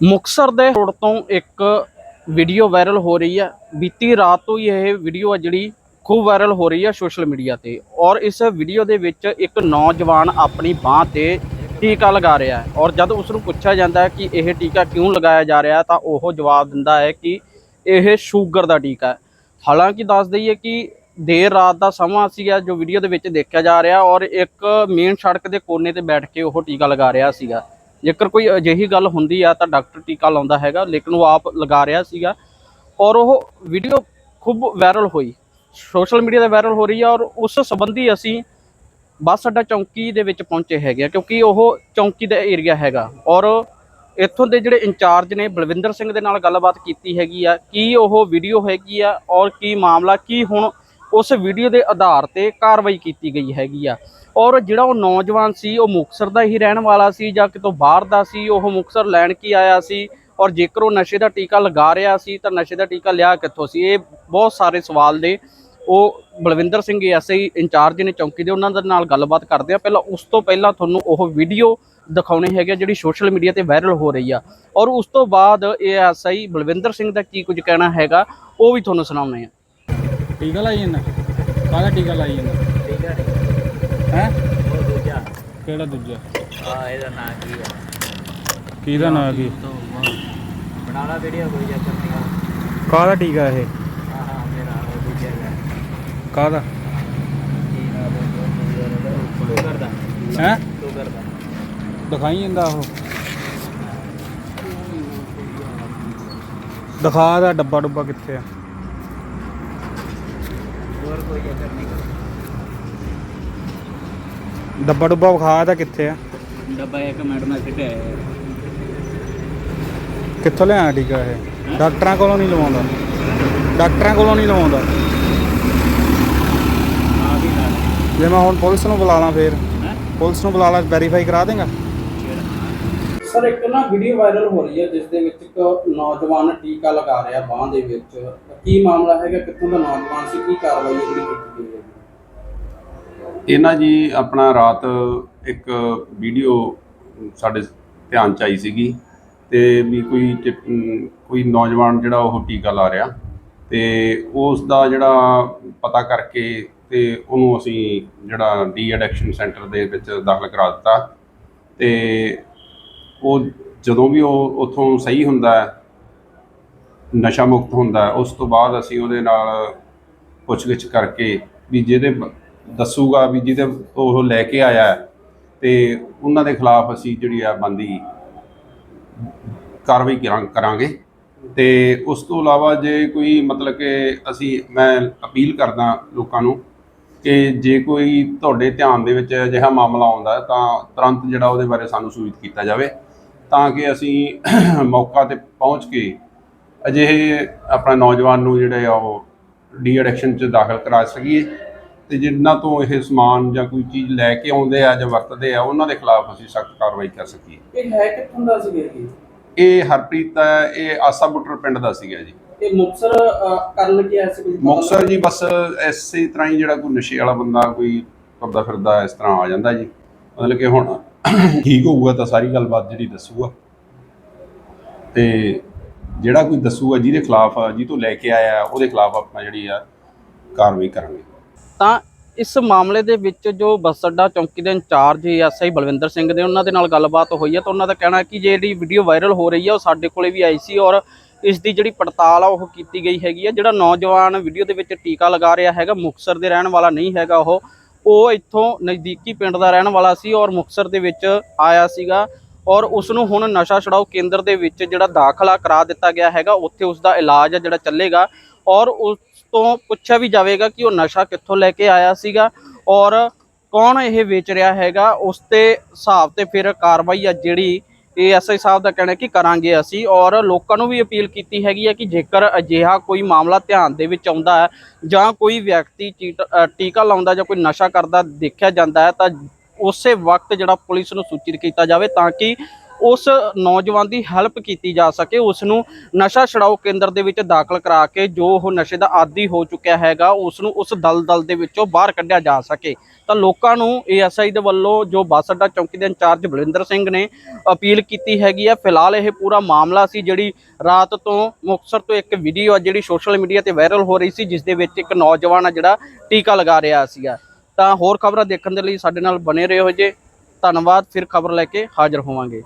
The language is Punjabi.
ਮੁਕਸਰ ਦੇ ਰੋਡ ਤੋਂ ਇੱਕ ਵੀਡੀਓ ਵਾਇਰਲ ਹੋ ਰਹੀ ਹੈ। ਬੀਤੀ ਰਾਤ ਤੋਂ ਹੀ ਇਹ ਵੀਡੀਓ ਆ ਜਿਹੜੀ ਖੂਬ ਵਾਇਰਲ ਹੋ ਰਹੀ ਹੈ ਸੋਸ਼ਲ ਮੀਡੀਆ ਤੇ। ਔਰ ਇਸ ਵੀਡੀਓ ਦੇ ਵਿੱਚ ਇੱਕ ਨੌਜਵਾਨ ਆਪਣੀ ਬਾਹ ਤੇ ਟੀਕਾ ਲਗਾ ਰਿਹਾ ਹੈ। ਔਰ ਜਦ ਉਸ ਨੂੰ ਪੁੱਛਿਆ ਜਾਂਦਾ ਹੈ ਕਿ ਇਹ ਟੀਕਾ ਕਿਉਂ ਲਗਾਇਆ ਜਾ ਰਿਹਾ ਤਾਂ ਉਹ ਜਵਾਬ ਦਿੰਦਾ ਹੈ ਕਿ ਇਹ ਸ਼ੂਗਰ ਦਾ ਟੀਕਾ ਹੈ। ਹਾਲਾਂਕਿ ਦੱਸ ਦਈਏ ਕਿ ਦੇਰ ਰਾਤ ਦਾ ਸਮਾਂ ਸੀਗਾ ਜੋ ਵੀਡੀਓ ਦੇ ਵਿੱਚ ਦੇਖਿਆ ਜਾ ਰਿਹਾ ਔਰ ਇੱਕ ਮੇਨ ਸੜਕ ਦੇ ਕੋਨੇ ਤੇ ਬੈਠ ਕੇ ਉਹ ਟੀਕਾ ਲਗਾ ਰਿਹਾ ਸੀਗਾ। ਜੇਕਰ ਕੋਈ ਅਜਿਹੀ ਗੱਲ ਹੁੰਦੀ ਆ ਤਾਂ ਡਾਕਟਰ ਟੀਕਾ ਲਾਉਂਦਾ ਹੈਗਾ, ਲੇਕਿਨ ਉਹ ਆਪ ਲਗਾ ਰਿਹਾ ਸੀਗਾ ਔਰ ਉਹ ਵੀਡੀਓ ਖੂਬ ਵਾਇਰਲ ਹੋਈ। ਸੋਸ਼ਲ ਮੀਡੀਆ ਤੇ ਵਾਇਰਲ ਹੋ ਰਹੀ ਆ ਔਰ ਉਸ ਸੰਬੰਧੀ ਅਸੀਂ ਬੱਸ ਅੱਡਾ ਚੌਂਕੀ ਦੇ ਵਿੱਚ ਪਹੁੰਚੇ ਹੈਗੇ ਆ, ਕਿਉਂਕਿ ਉਹ ਚੌਂਕੀ ਦਾ ਏਰੀਆ ਹੈਗਾ ਔਰ ਇੱਥੋਂ ਦੇ ਜਿਹੜੇ ਇੰਚਾਰਜ ਨੇ ਬਲਵਿੰਦਰ ਸਿੰਘ ਦੇ ਨਾਲ ਗੱਲਬਾਤ ਕੀਤੀ ਹੈਗੀ ਆ, ਕੀ ਉਹ ਵੀਡੀਓ ਹੈਗੀ ਆ ਔਰ ਕੀ ਮਾਮਲਾ, ਕੀ ਹੁਣ ਉਸ ਵੀਡੀਓ ਦੇ ਆਧਾਰ ਤੇ ਕਾਰਵਾਈ ਕੀਤੀ ਗਈ ਹੈਗੀ ਆ। ਔਰ ਜਿਹੜਾ ਉਹ ਨੌਜਵਾਨ ਸੀ, ਉਹ ਮੁਕਤਸਰ ਦਾ ਹੀ ਰਹਿਣ ਵਾਲਾ ਸੀ ਜਾਂ ਕਿਤੋਂ ਬਾਹਰ ਦਾ ਸੀ, ਉਹ ਮੁਕਤਸਰ ਲੈਣ ਕੀ ਆਇਆ ਸੀ? ਔਰ ਜੇਕਰ ਉਹ ਨਸ਼ੇ ਦਾ ਟੀਕਾ ਲਗਾ ਰਿਹਾ ਸੀ, ਤਾਂ ਨਸ਼ੇ ਦਾ ਟੀਕਾ ਲਿਆ ਕਿੱਥੋਂ ਸੀ? ਇਹ ਬਹੁਤ ਸਾਰੇ ਸਵਾਲ ਨੇ। ਉਹ ਬਲਵਿੰਦਰ ਸਿੰਘ ਐਸਆਈ ਇੰਚਾਰਜ ਨੇ ਚੌਂਕੀ ਦੇ ਉਹਨਾਂ ਦੇ ਨਾਲ ਗੱਲਬਾਤ ਕਰਦੇ ਆ। ਪਹਿਲਾਂ ਉਸ ਤੋਂ ਪਹਿਲਾਂ ਤੁਹਾਨੂੰ ਉਹ ਵੀਡੀਓ ਦਿਖਾਉਣੀ ਹੈਗੀ ਆ, ਜਿਹੜੀ ਸੋਸ਼ਲ ਮੀਡੀਆ ਤੇ ਵਾਇਰਲ ਹੋ ਰਹੀ ਆ। ਔਰ ਉਸ ਤੋਂ ਬਾਅਦ ਇਹ ਐਸਆਈ ਬਲਵਿੰਦਰ ਸਿੰਘ ਦਾ ਕੀ ਕੁਝ ਕਹਿਣਾ ਹੈਗਾ, ਉਹ ਵੀ ਤੁਹਾਨੂੰ ਸੁਣਾਉਣੇ ਆ। ਟੀਕਾ ਲਾਈ ਜਾਂਦਾ? ਕਾਹਦਾ ਟੀਕਾ ਲਾਈ ਜਾਂਦਾ? ਠੀਕ ਹੈ ਹੈ? ਉਹ ਦੂਜਾ। ਕਿਹੜਾ ਦੂਜਾ? ਆ ਇਹਦਾ ਨਾਂ ਕੀ ਹੈ ਕਿਹਦਾ ਨਾਂ ਕੀ? ਬਣਾ ਲਾ ਵੀਡੀਓ ਕੋਈ ਚੱਕਰ ਨਹੀਂ ਕਾਹਦਾ ਟੀਕਾ ਇਹ? ਹਾਂ ਹਾਂ ਮੇਰਾ ਉਹ ਦੂਜਾ ਹੈ ਕਾਹਦਾ? ਕੀ ਨਾਮ ਹੈ ਉਹ ਕਰਦਾ। ਹੈ? ਤੂੰ ਕਰਦਾ। ਦਿਖਾਈ ਜਾਂਦਾ ਉਹ। ਦਿਖਾ ਦਾ ਡੱਬਾ ਡੁੱਬਾ ਕਿੱਥੇ ਆ? ਹੋਰ ਕੋਈ ਚੱਕਰ ਨਹੀਂ। ਡੱਬਾ ਡੁੱਬਾ ਵਿਖਾ ਦਾ ਕਿੱਥੇ ਆ? ਡੱਬਾ ਇੱਕ ਮਿੰਟ ਨਾਲ ਛੱਡਿਆ ਹੈ ਕਿੱਥੋਂ ਲਿਆ ਟੀਕਾ ਇਹ? ਡਾਕਟਰਾਂ ਕੋਲੋਂ ਨਹੀਂ ਲਵਾਉਂਦਾ। ਡਾਕਟਰਾਂ ਕੋਲੋਂ ਨਹੀਂ ਲਵਾਉਂਦਾ। ਆ ਵੀ ਨਾਲ। ਜੇ ਮੈਂ ਹੁਣ ਪੁਲਿਸ ਨੂੰ ਬੁਲਾ ਲਾਂ ਫੇਰ। ਪੁਲਿਸ ਨੂੰ ਬੁਲਾ ਲਾਂ ਵੈਰੀਫਾਈ ਕਰਾ ਦੇਗਾ? ਸਰ, ਇੱਕ ਨਾ ਵੀਡੀਓ ਵਾਇਰਲ ਹੋ ਰਹੀ ਹੈ, ਜਿਸ ਦੇ ਵਿੱਚ ਇੱਕ ਨੌਜਵਾਨ ਟੀਕਾ ਲਗਾ ਰਿਹਾ ਬਾਹ ਦੇ ਵਿੱਚ। ਕੀ ਮਾਮਲਾ ਹੈਗਾ? ਕਿੱਥੋਂ ਦਾ ਨੌਜਵਾਨ ਸੀ? ਕੀ ਕਾਰਵਾਈ ਹੈ ਜਿਹੜੀ ਕੀਤੀ ਗਈ ਹੈ? ਇਹਨਾਂ ਜੀ, ਆਪਣਾ ਰਾਤ ਇੱਕ ਵੀਡੀਓ ਸਾਡੇ ਧਿਆਨ ਚ ਆਈ ਸੀਗੀ ਤੇ ਵੀ ਕੋਈ ਟਿਪ- ਕੋਈ ਨੌਜਵਾਨ ਜਿਹੜਾ ਉਹ ਟੀਕਾ ਲਾ ਰਿਹਾ ਤੇ ਉਸ ਦਾ ਜਿਹੜਾ ਪਤਾ ਕਰਕੇ ਤੇ ਉਹਨੂੰ ਅਸੀਂ ਜਿਹੜਾ ਡੀ ਐਡਿਕਸ਼ਨ ਸੈਂਟਰ ਦੇ ਵਿੱਚ ਦਾਖਲ ਕਰਾ ਦਿੱਤਾ ਤੇ ਉਹ ਜਦੋਂ ਵੀ ਉਹ ਉੱਥੋਂ ਸਹੀ ਹੁੰਦਾ ਹੈ ਨਸ਼ਾ ਮੁਕਤ ਹੁੰਦਾ ਹੈ, ਉਸ ਤੋਂ ਬਾਅਦ ਅਸੀਂ ਉਹਦੇ ਨਾਲ ਪੁੱਛਗਿੱਛ ਕਰਕੇ ਵੀ ਜਿਹਦੇ ਬ- ਦੱਸੂਗਾ ਵੀ ਜਿਹਦੇ ਉਹ ਲੈ ਕੇ ਆਇਆ ਹੈ, ਤੇ ਉਹਨਾਂ ਦੇ ਖਿਲਾਫ ਅਸੀਂ ਜਿਹੜੀ ਆ ਬੰਦੀ ਕਾਰਵਾਈ ਕਰਾਂ- ਕਰਾਂਗੇ। ਤੇ ਉਸ ਤੋਂ ਇਲਾਵਾ ਜੇ ਕੋਈ ਮਤਲਬ ਕਿ ਅਸੀਂ ਮੈਂ ਅਪੀਲ ਕਰਦਾ ਲੋਕਾਂ ਨੂੰ ਕਿ ਜੇ ਕੋਈ ਤੁਹਾਡੇ ਧਿਆਨ ਦੇ ਵਿੱਚ ਅਜਿਹਾ ਮਾਮਲਾ ਆਉਂਦਾ ਹੈ ਤਾਂ ਤੁਰੰਤ ਜਿਹੜਾ ਉਹਦੇ ਬਾਰੇ ਸਾਨੂੰ ਸੂਚਿਤ ਕੀਤਾ ਜਾਵੇ। ਤਾਂ ਕਿ ਅਸੀਂ ਮੌਕਾ ਤੇ ਪਹੁੰਚ ਕੇ ਅਜਿਹੇ ਆਪਣਾ ਨੌਜਵਾਨ ਨੂੰ ਜਿਹੜੇ ਆ ਉਹ ਡੀ ਐਡਿਕਸ਼ਨ ਚ ਦਾਖਲ ਕਰਾ ਸਕੀਏ ਤੇ ਜਿਨ੍ਹਾਂ ਤੋਂ ਇਹ ਸਮਾਨ ਜਾਂ ਕੋਈ ਚੀਜ਼ ਲੈ ਕੇ ਆਉਂਦੇ ਆ ਜਾਂ ਵਰਤਦੇ ਆ ਉਹਨਾਂ ਦੇ ਖਿਲਾਫ ਅਸੀਂ ਸਖਤ ਕਾਰਵਾਈ ਕਰ ਸਕੀਏ। ਇਹ ਹੈ ਕਿੱਥੋਂ ਦਾ ਸੀ ਇਹ? ਇਹ ਹਰਪ੍ਰੀਤ ਹੈ ਇਹ ਆਸਾ ਬੁੱਟਰ ਪਿੰਡ ਦਾ ਸੀਗਾ ਜੀ। ਇਹ ਮੁਕਸਰ ਕਰਨ ਲੱਗਿਆ ਸੀ ਕੁਝ ਮੁਕਤਸਰ ਜੀ ਬਸ ਐਸੇ ਤਰ੍ਹਾਂ ਹੀ ਜਿਹੜਾ ਕੋਈ ਨਸ਼ੇ ਵਾਲਾ ਬੰਦਾ ਕੋਈ ਤੁਰਦਾ ਫਿਰਦਾ ਇਸ ਤਰ੍ਹਾਂ ਆ ਜਾਂਦਾ ਜੀ। ਮਤਲਬ ਕਿ ਹੁਣ ਠੀਕ ਹੋਊਗਾ ਤਾਂ ਸਾਰੀ ਗੱਲਬਾਤ ਜਿਹੜੀ ਦੱਸੂਗਾ। ਤੇ ਜਿਹੜਾ ਕੋਈ ਦੱਸੂਗਾ ਜਿਹਦੇ ਖਿਲਾਫ ਜਿਹਦੇ ਤੋਂ ਲੈ ਕੇ ਆਇਆ, ਉਹਦੇ ਖਿਲਾਫ ਆਪਣਾ ਜਿਹੜੀ ਆ ਕਾਰਵਾਈ ਕਰਾਂਗੇ। ਤਾਂ ਇਸ ਮਾਮਲੇ ਦੇ ਵਿੱਚ ਜੋ ਬੱਸ ਅੱਡਾ ਚੌਂਕੀ ਦੇ ਇੰਚਾਰਜ ਐਸਆਈ ਬਲਵਿੰਦਰ ਸਿੰਘ ਨੇ ਉਹਨਾਂ ਦੇ ਨਾਲ ਗੱਲਬਾਤ ਹੋਈ ਹੈ ਤਾਂ ਉਹਨਾਂ ਦਾ ਕਹਿਣਾ ਹੈ ਕਿ ਜਿਹੜੀ ਵੀਡੀਓ ਵਾਇਰਲ ਹੋ ਰਹੀ ਹੈ ਉਹ ਸਾਡੇ ਕੋਲੇ ਵੀ ਆਈ ਸੀ ਔਰ ਇਸ ਦੀ ਜਿਹੜੀ ਪੜਤਾਲ ਆ, ਉਹ ਕੀਤੀ ਗਈ ਹੈਗੀ ਹੈ ਜਿਹੜਾ ਨੌਜਵਾਨ ਵੀਡੀਓ ਦੇ ਵਿੱਚ ਟੀਕਾ ਲਗਾ ਰਿਹਾ ਹੈਗਾ ਮੁਕਸਰ ਦੇ ਰਹਿਣ ਵਾਲਾ ਨਹੀਂ ਹੈਗਾ ਉਹ ਉਹ ਇੱਥੋਂ ਨਜ਼ਦੀਕੀ ਪਿੰਡ ਦਾ ਰਹਿਣ ਵਾਲਾ ਸੀ ਔਰ ਮੁਕਸਰ ਦੇ ਵਿੱਚ ਆਇਆ ਸੀਗਾ ਔਰ ਉਸ ਨੂੰ ਹੁਣ ਨਸ਼ਾ ਛੁਡਾਓ ਕੇਂਦਰ ਦੇ ਵਿੱਚ ਜਿਹੜਾ ਦਾਖਲਾ ਕਰਾ ਦਿੱਤਾ ਗਿਆ ਹੈਗਾ, ਉੱਥੇ ਉਸ ਦਾ ਇਲਾਜ ਆ ਜਿਹੜਾ ਚੱਲੇਗਾ ਔਰ ਉਸ ਤੋਂ ਪੁੱਛਿਆ ਵੀ ਜਾਵੇਗਾ ਕਿ ਉਹ ਨਸ਼ਾ ਕਿੱਥੋਂ ਲੈ ਕੇ ਆਇਆ ਸੀਗਾ ਔਰ ਕੌਣ ਇਹ ਵੇਚ ਰਿਹਾ ਹੈਗਾ, ਉਸ ਤੇ ਹਿਸਾਬ ਤੇ ਫਿਰ ਕਾਰਵਾਈ ਆ ਜਿਹੜੀ ਏਐਸਆਈ ਸਾਹਿਬ ਦਾ ਕਹਿਣਾ ਕਿ ਕਰਾਂਗੇ ਅਸੀਂ ਔਰ ਲੋਕਾਂ ਨੂੰ ਵੀ ਅਪੀਲ ਕੀਤੀ ਹੈਗੀ ਹੈ ਕਿ ਜੇਕਰ ਅਜਿਹਾ ਕੋਈ ਮਾਮਲਾ ਧਿਆਨ ਦੇ ਵਿੱਚ ਆਉਂਦਾ ਹੈ ਜਾਂ ਕੋਈ ਵਿਅਕਤੀ ਟੀਕਾ ਲਾਉਂਦਾ ਜਾਂ ਕੋਈ ਨਸ਼ਾ ਕਰਦਾ, ਦੇਖਿਆ ਜਾਂਦਾ ਹੈ, ਤਾਂ ਉਸੇ ਵਕਤ ਜਿਹੜਾ ਪੁਲਿਸ ਨੂੰ ਸੂਚਿਤ ਕੀਤਾ ਜਾਵੇ ਤਾਂ ਕਿ ਉਸ ਨੌਜਵਾਨ ਦੀ ਹੈਲਪ ਕੀਤੀ ਜਾ ਸਕੇ ਉਸ ਨੂੰ ਨਸ਼ਾ ਛਡਾਓ ਕੇਂਦਰ ਦੇ ਵਿੱਚ ਦਾਖਲ ਕਰਾ ਕੇ ਜੋ ਉਹ ਨਸ਼ੇ ਦਾ ਆਦੀ ਹੋ ਚੁੱਕਿਆ ਹੈਗਾ ਉਸ ਨੂੰ ਉਸ ਦਲਦਲ ਦੇ ਵਿੱਚੋਂ ਬਾਹਰ ਕੱਢਿਆ ਜਾ ਸਕੇ। ਤਾਂ ਲੋਕਾਂ ਨੂੰ ਏਐਸਆਈ ਦੇ ਵੱਲੋਂ ਜੋ ਬੱਸ ਅੱਡਾ ਚੌਂਕੀ ਦੇ ਇੰਚਾਰਜ ਬਲਿੰਦਰ ਸਿੰਘ ਨੇ ਅਪੀਲ ਕੀਤੀ ਹੈਗੀ ਆ, ਫਿਲਹਾਲ ਇਹ ਪੂਰਾ ਮਾਮਲਾ ਸੀ ਜਿਹੜੀ ਰਾਤ ਤੋਂ ਮੁਕਤਸਰ ਤੋਂ ਇੱਕ ਵੀਡੀਓ ਆ ਜਿਹੜੀ ਸੋਸ਼ਲ ਮੀਡੀਆ ਤੇ ਵਾਇਰਲ ਹੋ ਰਹੀ ਸੀ ਜਿਸ ਦੇ ਵਿੱਚ ਇੱਕ ਨੌਜਵਾਨ ਆ ਜਿਹੜਾ ਟੀਕਾ ਲਗਾ ਰਿਹਾ ਸੀਗਾ। ਤਾਂ ਹੋਰ ਖਬਰਾਂ ਦੇਖਣ ਦੇ ਲਈ ਸਾਡੇ ਨਾਲ ਬਨੇ ਰਹੋ ਜੇ। ਧੰਨਵਾਦ, ਫਿਰ ਖਬਰ ਲੈ ਕੇ ਹਾਜ਼ਰ ਹੋਵਾਂਗੇ।